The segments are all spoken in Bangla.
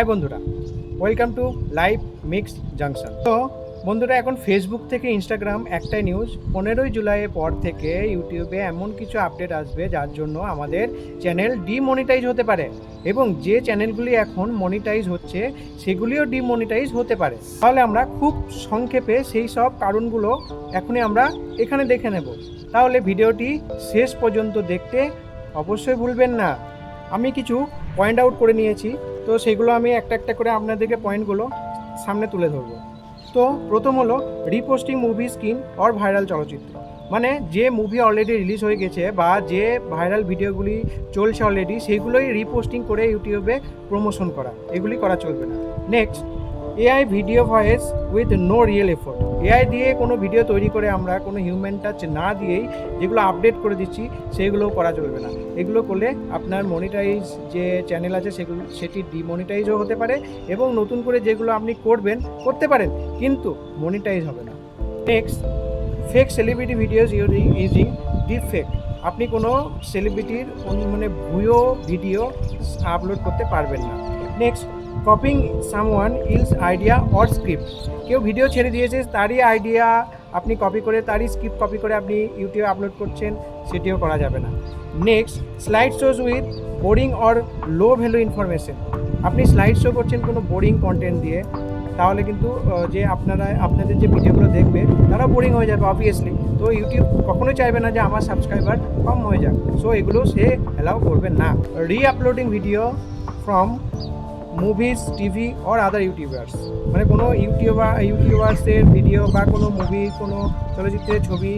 হাই বন্ধুরা welcome to live mix junction তো বন্ধুরা, এখন ফেসবুক থেকে ইনস্টাগ্রাম একটাই নিউজ পনেরোই জুলাইয়ের পর থেকে ইউটিউবে এমন কিছু আপডেট আসবে, যার জন্য আমাদের চ্যানেল ডিমনিটাইজ হতে পারে। এবং যে চ্যানেলগুলি এখন মনিটাইজ হচ্ছে, সেগুলিও ডিমনিটাইজ হতে পারে। তাহলে আমরা খুব সংক্ষেপে সেই সব কারণগুলো এখনই আমরা এখানে দেখে নেব। তাহলে ভিডিওটি শেষ পর্যন্ত দেখতে অবশ্যই ভুলবেন না। আমি কিছু পয়েন্ট আউট করে নিয়েছি। তো সেগুলো আমি একটা একটা করে আপনাদেরকে পয়েন্টগুলো সামনে তুলে ধরবো। তো প্রথম হলো reposting movie skin or viral চলচ্চিত্র। মানে যে মুভি অলরেডি রিলিজ হয়ে গেছে বা যে ভাইরাল ভিডিওগুলি চলছে অলরেডি সেইগুলোই রিপোস্টিং করে ইউটিউবে প্রমোশন করা। এগুলি করা চলবে না। Next AI video voice with no real effort AI দিয়ে কোনো ভিডিও তৈরি করে আমরা কোনো হিউম্যান টাচ না দিয়েই যেগুলো আপডেট করে দিচ্ছি সেগুলো করা চলবে না। এগুলো করলে আপনার মনিটাইজ যে চ্যানেল আছে সেগুলো, সেটি ডিমনিটাইজও হতে পারে এবং নতুন করে যেগুলো আপনি করবেন, করতে পারেন, কিন্তু মনিটাইজ হবে না। Next fake celebrity videos using using deep fake আপনি কোনো সেলিব্রিটির মানে ভুয়ো ভিডিও আপলোড করতে পারবেন না। Next copying someone else idea or script কেউ ভিডিও ছেড়ে দিয়েছে, তারই আইডিয়া আপনি কপি করে, তারই স্ক্রিপ্ট কপি করে আপনি ইউটিউবে আপলোড করছেন, সেটিও করা যাবে না। Next slide shows with boring or low value information আপনি স্লাইড শো করছেন কোনো বোরিং কন্টেন্ট দিয়ে, তাহলে কিন্তু যে আপনারা, আপনাদের যে ভিডিওগুলো দেখবে, তারা বোরিং হয়ে যাবে অবভিয়াসলি তো ইউটিউব কখনোই চাইবে না যে আমার সাবস্ক্রাইবার কম হয়ে যাক। সো এগুলো সে অ্যালাউ করবে না। Reuploading video from movies TV or other YouTubers মানে কোনো ইউটিউবার ইউটিউবার্সের ভিডিও বা কোনো মুভি কোনো চলচ্চিত্রের ছবি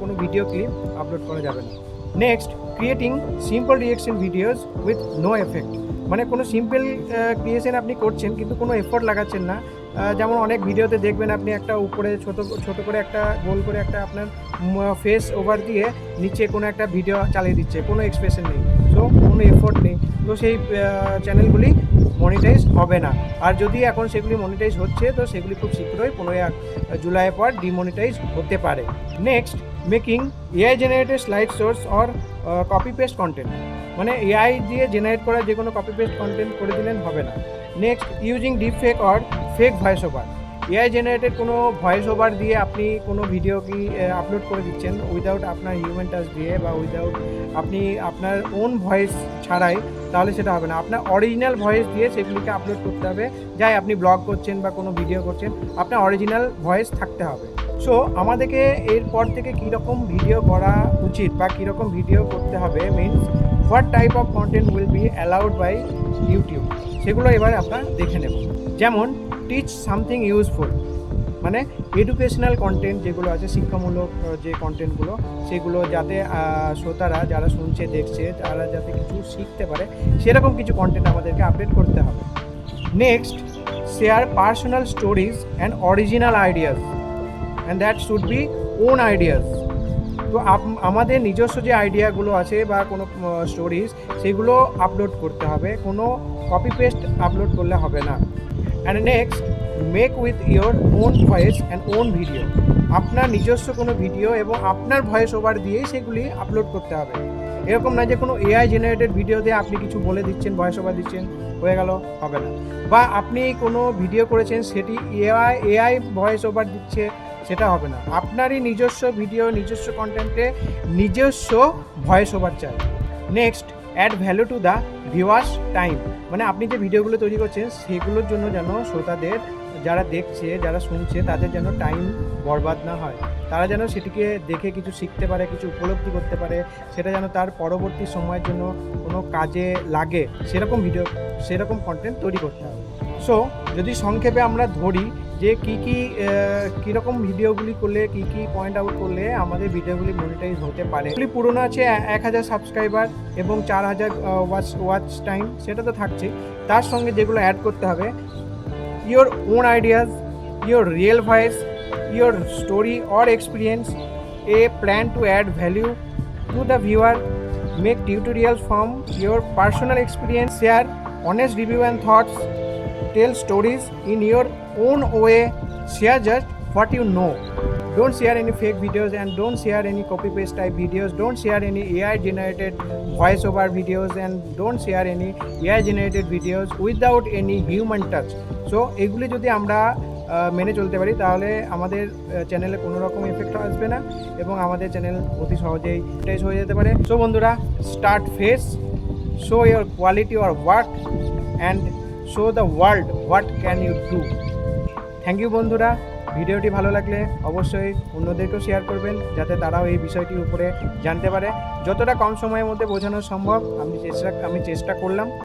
কোনো ভিডিও ক্লিপ আপলোড করা যাবে না। Next creating simple reaction videos with no effect মানে কোনো সিম্পল ক্রিয়েশন আপনি করছেন কিন্তু কোনো এফোর্ট লাগাচ্ছেন না। যেমন অনেক ভিডিওতে দেখবেন আপনি একটা উপরে ছোট ছোট করে একটা গোল করে একটা আপনার ফেস ওভার দিয়ে নিচে কোনো একটা ভিডিও চালিয়ে দিচ্ছে, কোনো এক্সপ্রেশন নেই। সো কোনো এফোর্ট নেই। তো সেই চ্যানেলগুলি মনিটাইজ হবে না। আর যদি এখন সেগুলি মনিটাইজ হচ্ছে, তো সেগুলি খুব শীঘ্রই পনেরোই জুলাইয়ের পর ডিমনিটাইজ হতে পারে। Next making AI generated slide source or copy paste content মানে এআই দিয়ে জেনারেট করা যে কোনো কপি পেস্ট কন্টেন্ট করে দিলেন হবে না। Next using deep fake or fake voice over AI generated কোনো ভয়েস ওভার দিয়ে আপনি কোনো ভিডিও কি আপলোড করে দিচ্ছেন উইদাউট আপনার হিউম্যান টাচ দিয়ে বা উইদাউট আপনি আপনার ওন ভয়েস ছাড়াই, তাহলে সেটা হবে না। আপনার অরিজিনাল ভয়েস দিয়ে সেগুলিকে আপলোড করতে হবে। যাই আপনি ব্লগ করছেন বা কোনো ভিডিও করছেন, আপনার অরিজিনাল ভয়েস থাকতে হবে। সো আমাদেরকে এরপর থেকে কীরকম ভিডিও করা উচিত বা কীরকম ভিডিও করতে হবে means what type of content will be allowed by YouTube সেগুলো এবার আপনার দেখে নেব। যেমন টিচ সামথিং ইউজফুল মানে এডুকেশনাল কন্টেন্ট যেগুলো আছে, শিক্ষামূলক যে কন্টেন্টগুলো সেগুলো যাতে শ্রোতারা যারা শুনছে, দেখছে, তারা যাতে কিছু শিখতে পারে, সেরকম কিছু কন্টেন্ট আমাদেরকে আপডেট করতে হবে। Next share personal stories and original ideas and that should be own ideas তো আমাদের নিজস্ব যে আইডিয়াগুলো আছে বা কোনো স্টোরিজ সেগুলো আপলোড করতে হবে, কোনো কপি পেস্ট আপলোড করলে হবে না। And next make with your own voice and own video আপনার নিজস্ব কোনো ভিডিও এবং আপনার ভয়েস ওভার দিয়েই সেগুলি আপলোড করতে হবে। এরকম না যে কোনো এআই জেনারেটেড ভিডিও দিয়ে আপনি কিছু বলে দিচ্ছেন ভয়েস ওভার দিচ্ছেন, হয়ে গেল, হবে না। বা আপনি কোনো ভিডিও করেছেন, সেটি এআই এআই ভয়েস ওভার দিচ্ছে, সেটা হবে না। আপনারই নিজস্ব ভিডিও নিজস্ব কন্টেন্টে নিজস্ব ভয়েস ওভার চাই। Next add value to the viewers time মানে আপনি যে ভিডিওগুলো তৈরি করছেন, সেগুলোর জন্য যেন শ্রোতাদের যারা দেখছে, যারা শুনছে, তাদের যেন টাইম বরবাদ না হয়। তারা যেন সেটিকে দেখে কিছু শিখতে পারে, কিছু উপলব্ধি করতে পারে, সেটা যেন তার পরবর্তী সময়ের জন্য কোনো কাজে লাগে। সেরকম ভিডিও সেরকম কন্টেন্ট তৈরি করতে হবে। সো যদি সংক্ষেপে আমরা ধরি যে কী কী কীরকম ভিডিওগুলি করলে, কী কী পয়েন্ট আউট করলে আমাদের ভিডিওগুলি মনিটাইজ হতে পারে। এগুলি পুরনো আছে এক হাজার সাবস্ক্রাইবার এবং চার হাজার ওয়াচ ওয়াচ টাইম সেটা তো থাকছেই। তার সঙ্গে যেগুলো অ্যাড করতে হবে your own ideas your real voice your story or experience a plan to add value to the viewer make tutorials from your personal experience share honest review and thoughts tell stories in your own way share just what you know don't share any fake videos and don't share any copy paste type videos don't share any ai generated voice over videos and don't share any ai generated videos without any human touch so এগুলি যদি আমরা মেনে চলতে পারি তাহলে আমাদের চ্যানেলে কোনো রকম এফেক্ট আসবে না এবং আমাদের চ্যানেল অতি সহজেই টেস হয়ে যেতে পারে সো বন্ধুরা start face show your quality or work and show the world what can you do thank you বন্ধুরা। ভিডিওটি ভালো লাগলে অবশ্যই অন্যদেরকেও শেয়ার করবেন, যাতে তারাও এই বিষয়টির উপরে জানতে পারে। যতটা কম সময়ের মধ্যে বোঝানো সম্ভব, আমি চেষ্টা আমি চেষ্টা করলাম।